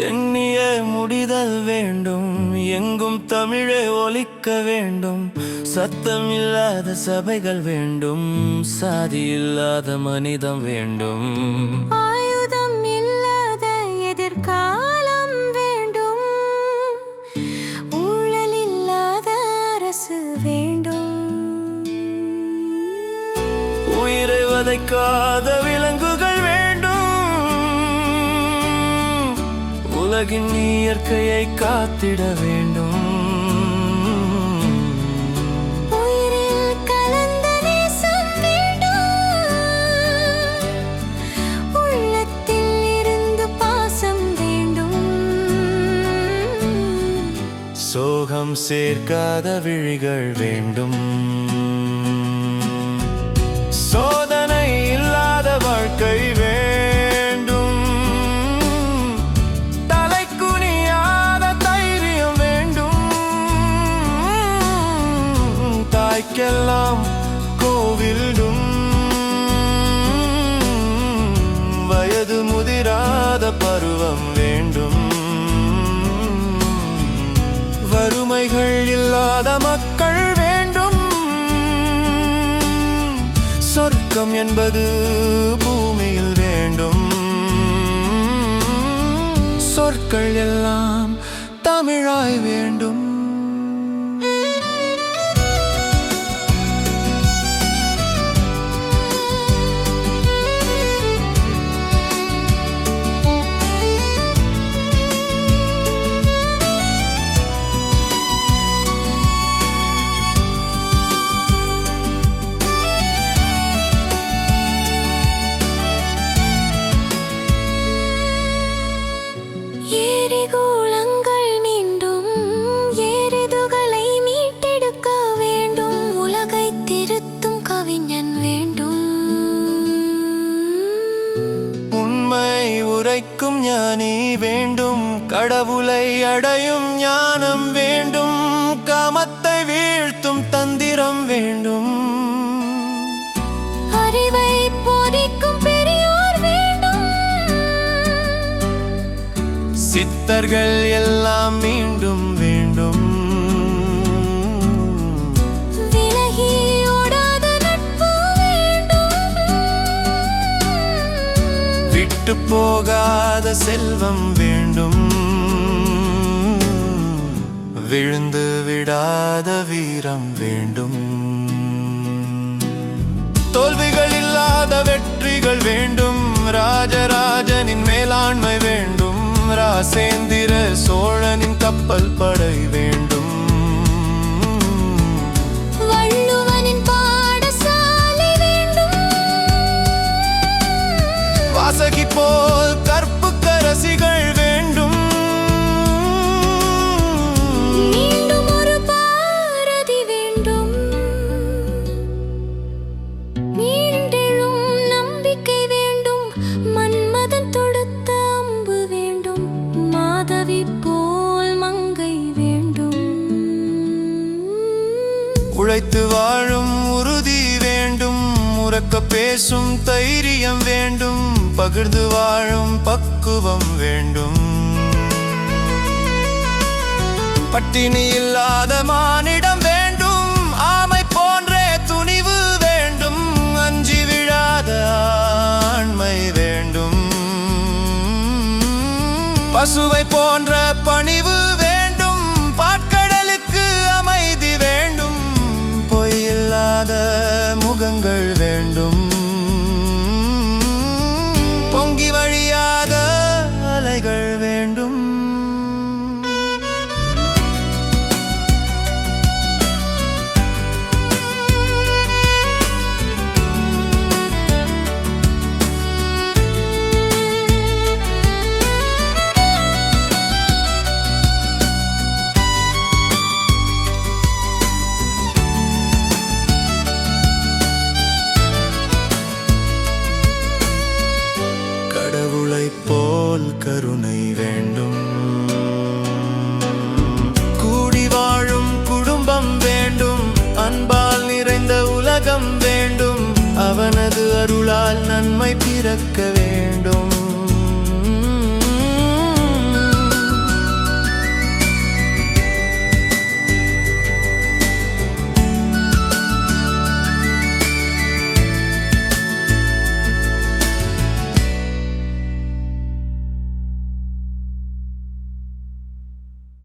எண்ணிய முடிதல் வேண்டும். எங்கும் தமிழே ஒலிக்க வேண்டும். சத்தம் இல்லாத சபைகள் வேண்டும். சாதி இல்லாத மனிதம் வேண்டும். ஆயுதம் இல்லாத எதிர்காலம் வேண்டும். ஊழல் இல்லாத அரசு வேண்டும். உயிரை வதைக்காத உலகின் இயற்கையை காத்திட வேண்டும். சோகம் சேர்க்காத விழிகள் வேண்டும். சோதனை பருவம் வேண்டும். வறுமைகள் இல்லாத மக்கள் வேண்டும். சொர்க்கம் என்பது பூமியில் வேண்டும். சொற்கள் எல்லாம் தமிழாய் வேண்டும். உரைக்கும் ஞானி வேண்டும். கடவுளை அடையும் ஞானம் வேண்டும். காமத்தை வீழ்த்தும் தந்திரம் வேண்டும். அறிவை போதிக்கும் பெரியோர் வேண்டும். சித்தர்கள் எல்லாம் விட்டு போகாத செல்வம் வேண்டும். விழுந்து விடாத வீரம் வேண்டும். தோல்விகள் இல்லாத வெற்றிகள் வேண்டும். ராஜராஜனின் மேலாண்மை வேண்டும். ராசேந்திர சோழனின் கப்பல் படை வேண்டும். உழைத்து வாழும் உறுதி வேண்டும். உறக்க பேசும் தைரியம் வேண்டும். பகிர்ந்து வாழும் பக்குவம் வேண்டும். பட்டினி இல்லாத மானிடம் வேண்டும். ஆமை போன்ற துணிவு வேண்டும். அஞ்சி விழாத ஆண்மை வேண்டும். பசுவை போன்ற பணிவு உலகம் வேண்டும்.